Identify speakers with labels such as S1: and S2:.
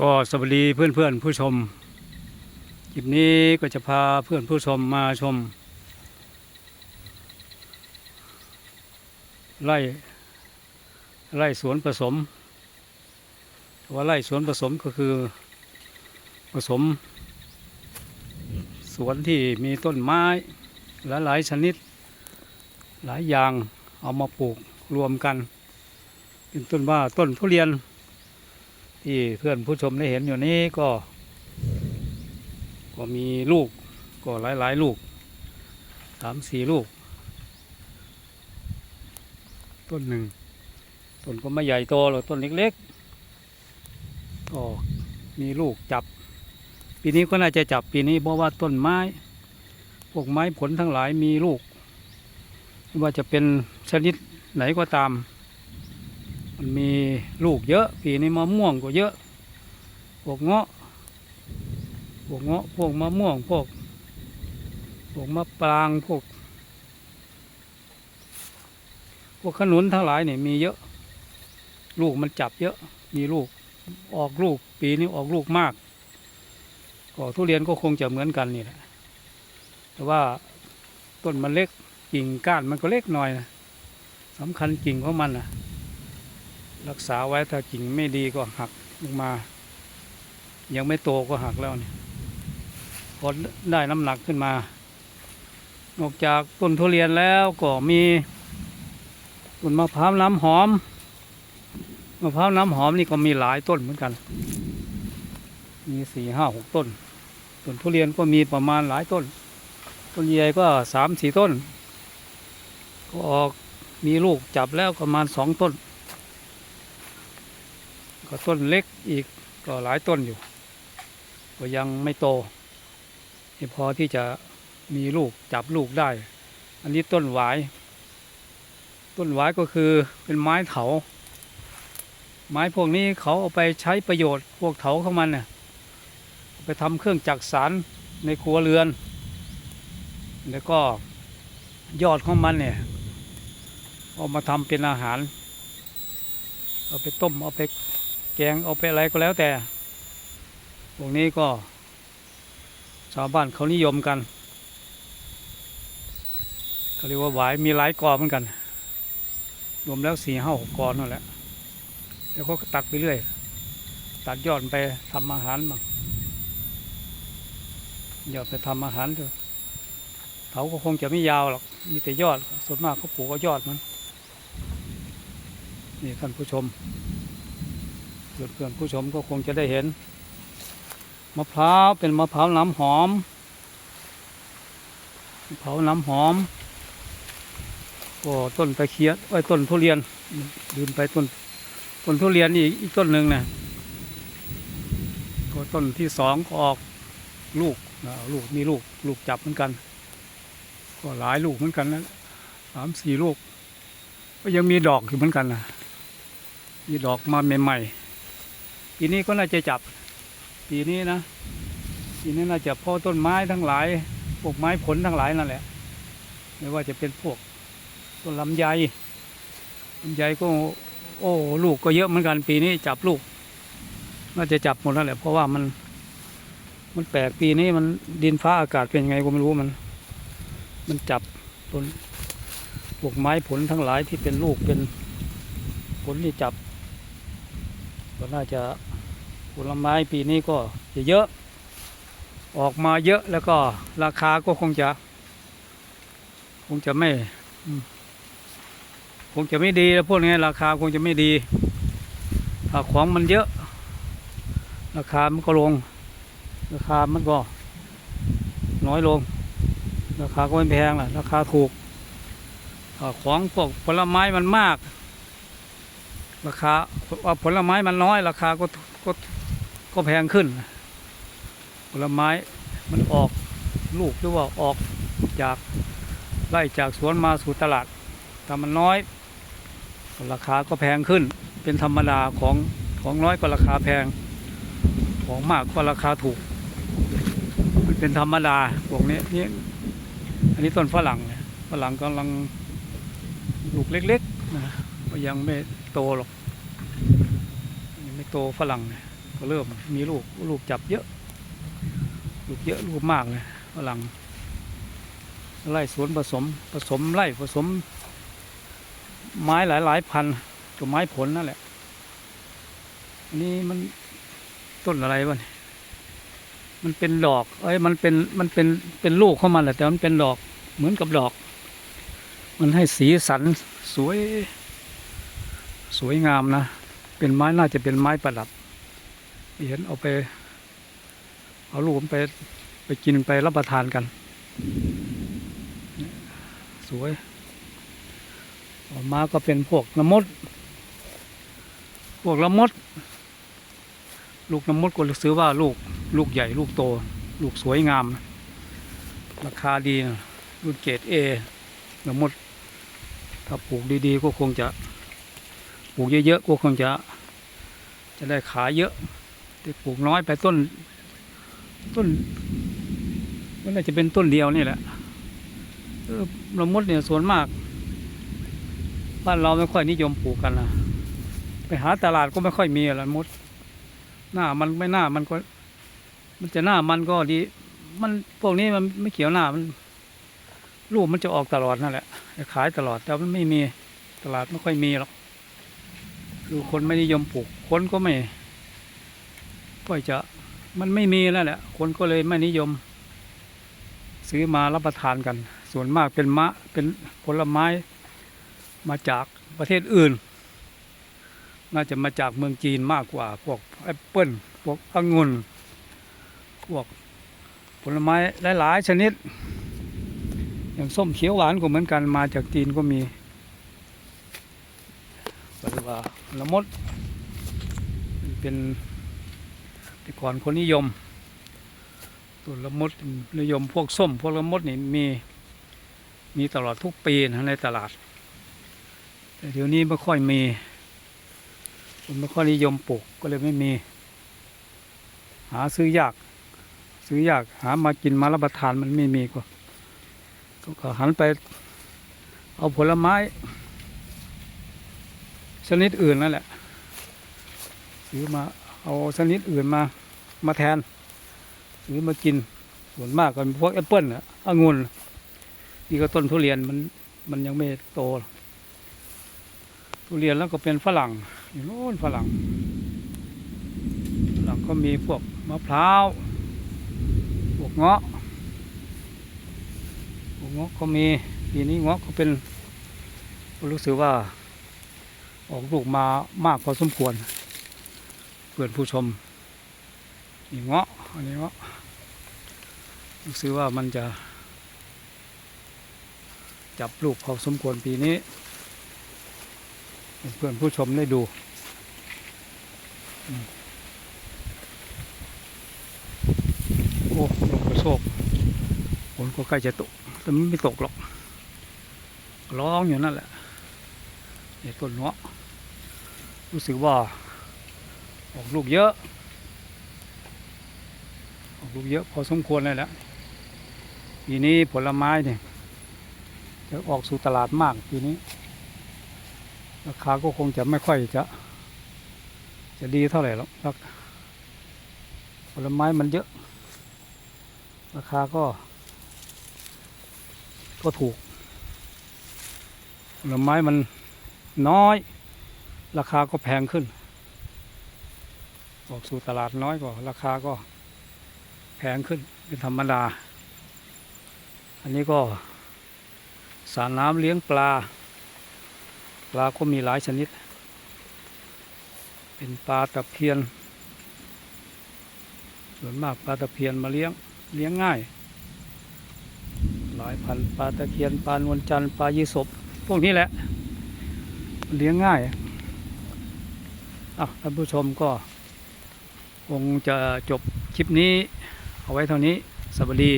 S1: ก็สวัสดีเพื่อนเพื่อนผู้ชมคลิปนี้ก็จะพาเพื่อนผู้ชมมาชมไร่ไร่สวนผสม ว่าไร่สวนผสมก็คือผสม สวนที่มีต้นไม้หลายหลายชนิด หลายอย่างเอามาปลูกรวมกัน เป็นต้นว่าต้นทุเรียน ที่เพื่อนผู้ชมได้เห็นอยู่นี้ก็ ก็มีลูกก็หลายหลายๆลูกสามสี่ลูก ต้นหนึ่งต้นก็ไม่ใหญ่โตหรอกต้นเล็กๆก็มีลูกจับ ปีนี้ก็น่าจะจับปีนี้เพราะว่าต้นไม้พวกไม้ผลทั้งหลายมีลูกไม่ว่าจะเป็นชนิดไหนก็ตาม มันมีลูกเยอะ ปีนี้มะม่วงก็เยอะ พวกเงาะ พวกเงาะ พวกมะม่วง พวก พวกมะปราง พวก พวกขนุนทั้งหลายเนี่ยมีเยอะ ลูกมันจับเยอะ มีลูก ออกลูก ปีนี้ออกลูกมาก ก็ทุเรียนก็คงจะเหมือนกันนี่แหละ แต่ว่าต้นมันเล็ก กิ่งก้านมันก็เล็กหน่อยนะสำคัญกิ่งของมันนะ รักษาไว้ถ้ากิ่งไม่ดีก็หักลงมา ยังไม่โตก็หักแล้วเนี่ยพอได้น้ำหนักขึ้นมา นอกจากต้นทุเรียนแล้วก็มีต้นมะพร้าวน้ำหอมมะพร้าวน้ำหอมนี่ก็มีหลายต้นเหมือนกัน มีสี่ห้าหกต้นต้นทุเรียนก็มีประมาณหลายต้น ต้นใหญ่ก็สามสี่ต้น ก็ออกมีลูกจับแล้วประมาณสองต้น ก็ต้นเล็กอีกก็หลายต้นอยู่ ก็ยังไม่โตไม่พอที่จะมีลูกจับลูกได้ อันนี้ต้นหวาย ต้นหวายก็คือเป็นไม้เถา ไม้พวกนี้เขาเอาไปใช้ประโยชน์พวกเถาของมันเนี่ยไปทำเครื่องจักสารในครัวเรือน แล้วก็ยอดของมันเนี่ยเอามาทำเป็นอาหาร เอาไปต้มเอาไป แกงเอาไปอะไรก็แล้วแต่พวกนี้ก็ชาวบ้านเขานิยมกันเขาเรียกว่าหวายมีหลายกอเหมือนกัน รวมแล้วสี่ห้าหกกอนั่นแหละ แล้วก็ตัดไปเรื่อย ตัดยอดไปทำอาหารบ้างยอดไปทำอาหารเถอะเขาก็คงจะไม่ยาวหรอก มีแต่ยอด ส่วนมากเขาปลูกก็ยอดมัน นี่ท่านผู้ชม เพื่อนผู้ชมก็คงจะได้เห็น มะพร้าวเป็นมะพร้าวน้ำหอมมะพร้าวน้ำหอมก็ต้นตะเคียนไอ้ต้นทุเรียนลืมไปต้นต้นทุเรียนอีกอีกต้นหนึ่งนะก็ต้นที่สองก็ออกลูกลูกมีลูกลูกจับเหมือนกัน ก็หลายลูกเหมือนกันนะสามสี่ลูก ก็ยังมีดอกอยู่เหมือนกันนะมีดอกมาใหม่ๆ ปีนี้ก็น่าจะจับ ปีนี้นะปีนี้น่าจะพ่อต้นไม้ทั้งหลายพวกไม้ผลทั้งหลายนั่นแหละ ไม่ว่าจะเป็นพวกต้นลำไยลำไยก็โอ้ลูกก็เยอะเหมือนกันปีนี้จับลูก น่าจะจับหมดแล้วแหละเพราะว่ามัน มันแปลกปีนี้มันดินฟ้าอากาศเป็นยังไงก็ไม่รู้มัน มันจับต้นพวกไม้ผลทั้งหลายที่เป็นลูกเป็นผลที่จับ ก็น่าจะผลไม้ปีนี้ก็จะเยอะออกมาเยอะแล้วก็ราคาก็คงจะ คงจะไม่ คงจะไม่ดีแล้วพวกนี้ราคาคงจะไม่ดีถ้าของมันเยอะ ราคามันก็ลง ราคามันก็ น้อยลง ราคาก็ไม่แพงแหละราคาถูกถ้าของพวกผลไม้มันมาก ราคาว่าผลไม้มันน้อยราคาก็ก็ก็แพงขึ้น ผลไม้มันออกลูกหรือว่าออกจากไล่จากสวนมาสู่ตลาดถ้ามันน้อย ราคาก็แพงขึ้น เป็นธรรมดาของของน้อยก็ราคาแพง ของมากก็ราคาถูกมันเป็นธรรมดาพวกนี้นี่อันนี้ต้นฝรั่งเนี่ยฝรั่งกำลังลูกเล็กๆนะยังไม่ โตหรอกยังไม่โตฝรั่งเนี่ยก็เริ่มมีลูกลูกจับเยอะ ลูกเยอะลูกมากเลยฝรั่งไร่สวนผสมผสมไร่ผสม ไม้หลายหลายพันกับไม้ผลนั่นแหละอันนี้มันต้นอะไรวะเนี่ยมันเป็นดอก เอ้ยมันเป็นมันเป็นเป็นลูกเข้ามาแหละแต่มันเป็นดอกเหมือนกับดอก มันให้สีสันสวย สวยงามนะ เป็นไม้น่าจะเป็นไม้ประดับเห็นเอาไป เอาลูกไปไปกินไปรับประทานกัน สวยออกมาก็เป็นพวกละมด พวกละมด ลูกละมดก็ซื้อว่าลูกลูกใหญ่ลูกโต ลูกสวยงาม ราคาดีนะรุ่นเกรดเอละมด ถ้าปลูกดีๆก็คงจะ ปลูกเยอะๆก็คงจะจะได้ขายเยอะ แต่ปลูกน้อยไปต้น ต้นมันน่าจะเป็นต้นเดียวนี่แหละเออละมดเนี่ยส่วนมากบ้านเราไม่ค่อยนิยมปลูกกันนะไปหาตลาดก็ไม่ค่อยมีละมดหน้ามันไม่หน้ามันก็ มันจะหน้ามันก็ดี มันพวกนี้มันไม่เขียวหน้ามันลูกมันจะออกตลอดนั่นแหละจะขายตลอดแต่มันไม่มีตลาดไม่ค่อยมีหรอก คือคนไม่นิยมปลูก คนก็ไม่ค่อยจะมันไม่มีแล้วแหละ คนก็เลยไม่นิยม ซื้อมารับประทานกัน ส่วนมากเป็นมะเป็นผลไม้มาจากประเทศอื่น น่าจะมาจากเมืองจีนมากกว่า พวกแอปเปิลพวกองุ่นพวกผลไม้หลาย ๆ ชนิด อย่างส้มเขียวหวานก็เหมือนกันมาจากจีนก็มี ก็เรียกว่าละมด เป็นแต่ก่อนคนนิยมต้นละมดนิยมพวกส้ม พวกละมดนี่มีมีตลอดทุกปีนะในตลาด แต่เดี๋ยวนี้ไม่ค่อยมีคนไม่ค่อยนิยมปลูกก็เลยไม่มี หาซื้อยาก ซื้อยากหามากินมารับประทานมันไม่มีก็ก็หันไปเอาผลไม้ ชนิดอื่นนั่นแหละซื้อมาเอาชนิดอื่นมามาแทนซื้อมากินส่วนมากก็เป็นพวกแอปเปิ้ลอะองุ่นนี่ก็ต้นทุเรียนมันมันยังไม่โต ทุเรียนแล้วก็เป็นฝรั่งอยู่โน่นฝรั่งฝรั่งก็มีพวกมะพร้าวพวกเงาะพวกเงาะก็มีปีนี้เงาะก็เป็นรู้สึกว่า ออกลูกมามากพอสมควรเพื่อนผู้ชมนี่เงาะอันนี้เงาะรู้สึกว่ามันจะ จับลูกพอสมควรปีนี้ เพื่อนผู้ชมได้ดูโอ้ลมกระโชกฝนก็ใกล้จะตก แต่มันไม่ตกหรอก ร้องอยู่นั่นแหละเนี่ยต้นเงาะ รู้สึกว่าออกลูกเยอะออกลูกเยอะพอสมควรเลยแหละปีนี้ผลไม้เนี่ยจะออกสู่ตลาดมากปีนี้ ราคาก็คงจะไม่ค่อยจะ จะดีเท่าไหร่หรอกรักผลไม้มันเยอะ ราคาก็ ก็ถูกผลไม้มันน้อย ราคาก็แพงขึ้น ออกสู่ตลาดน้อยกว่าราคาก็แพงขึ้นเป็นธรรมดา อันนี้ก็สรน้ำเลี้ยงปลา ปลาก็มีหลายชนิด เป็นปลาตะเพียน ส่วนมากปลาตะเพียนมาเลี้ยงเลี้ยงง่าย หลายพันปลาตะเพียนปลานวลจันทร์ปลายีสบพวกนี้แหละเลี้ยงง่าย อะท่านผู้ชมก็คงจะจบคลิปนี้ เอาไว้เท่านี้สวัสดี